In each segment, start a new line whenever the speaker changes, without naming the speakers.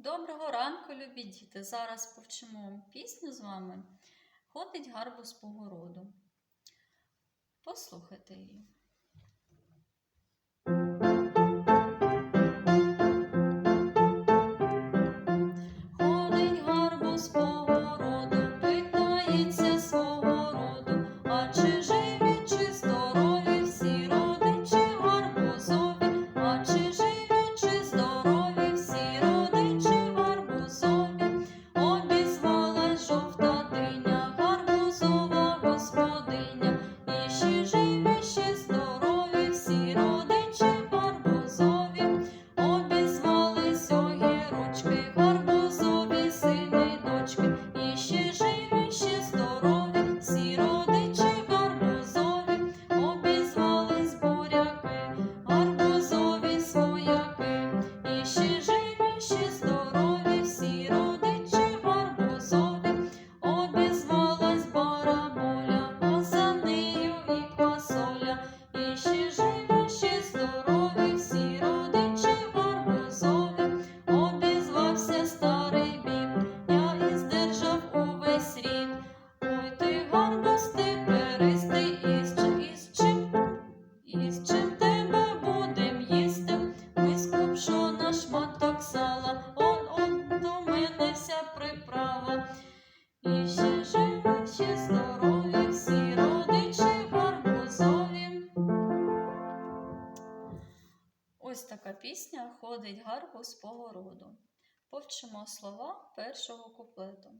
Доброго ранку, любі діти! Зараз повчимо пісню з вами. Ходить гарбуз по городу. Послухайте її. Скупшона шматок сала, он, он до мене вся приправа. І ще живі, ще здорові, всі родичі гарбузові. Ось така пісня ходить гарбуз по городу. Повчимо слова першого куплету.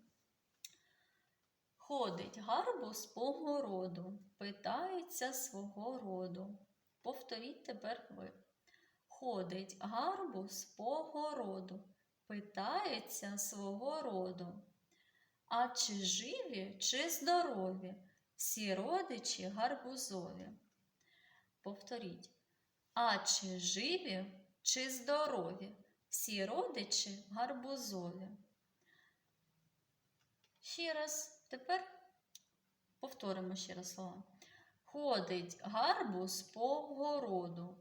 Ходить гарбуз по городу, питається свого роду. Повторіть тепер ви. Ходить гарбуз по городу, питається свого роду. А чи живі, чи здорові, всі родичі гарбузові? Повторіть. А чи живі, чи здорові, всі родичі гарбузові? Ще раз, тепер повторимо ще раз слова. Ходить гарбуз по городу,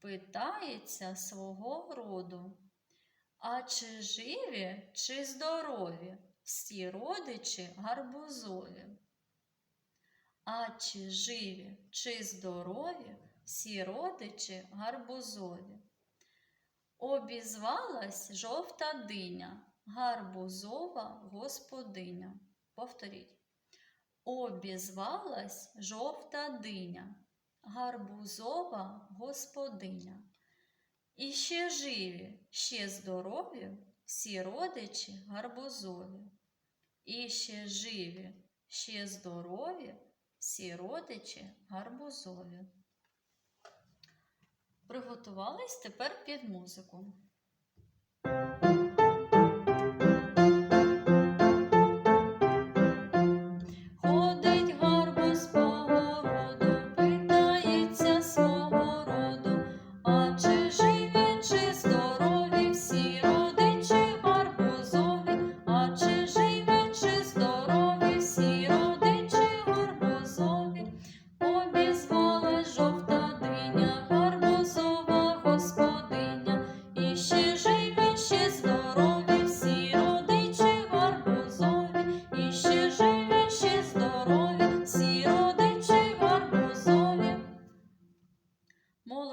питається свого роду. А чи живі, чи здорові, всі родичі гарбузові? А чи живі, чи здорові, всі родичі гарбузові? Обізвалась жовта диня, гарбузова господиня. Повторіть. Обізвалась жовта диня, гарбузова господиня. І ще живі, ще здорові, всі родичі гарбузові. І ще живі, ще здорові, всі родичі гарбузові. Приготувались тепер під музику.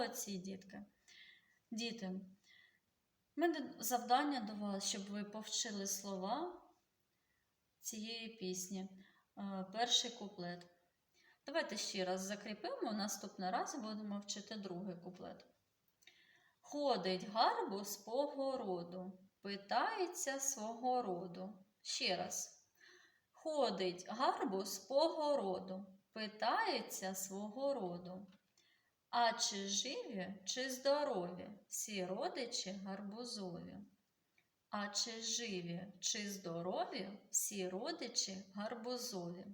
Молодці, дітки. Діти, в мене завдання до вас, щоб ви повчили слова цієї пісні. Е, Перший куплет. Давайте ще раз закріпимо, наступний раз будемо вчити другий куплет. Ходить гарбуз по городу, питається свого роду. Ще раз. Ходить гарбуз по городу, питається свого роду. А чи живі, чи здорові, всі родичі гарбузові? А чи живі, чи здорові, всі родичі гарбузові?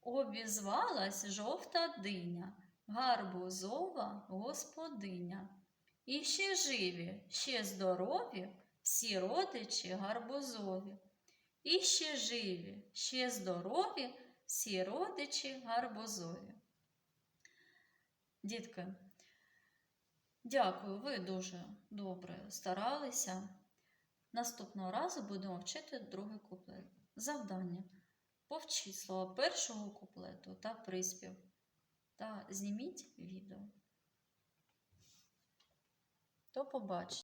Обізвалась жовта диня, гарбузова господиня. І ще живі, ще здорові, всі родичі гарбузові. І ще живі, ще здорові, всі родичі гарбузові. Дітки, дякую, ви дуже добре старалися. Наступного разу будемо вчити другий куплет. Завдання. Повчіть слова першого куплету та приспів. Та зніміть відео. До побачення.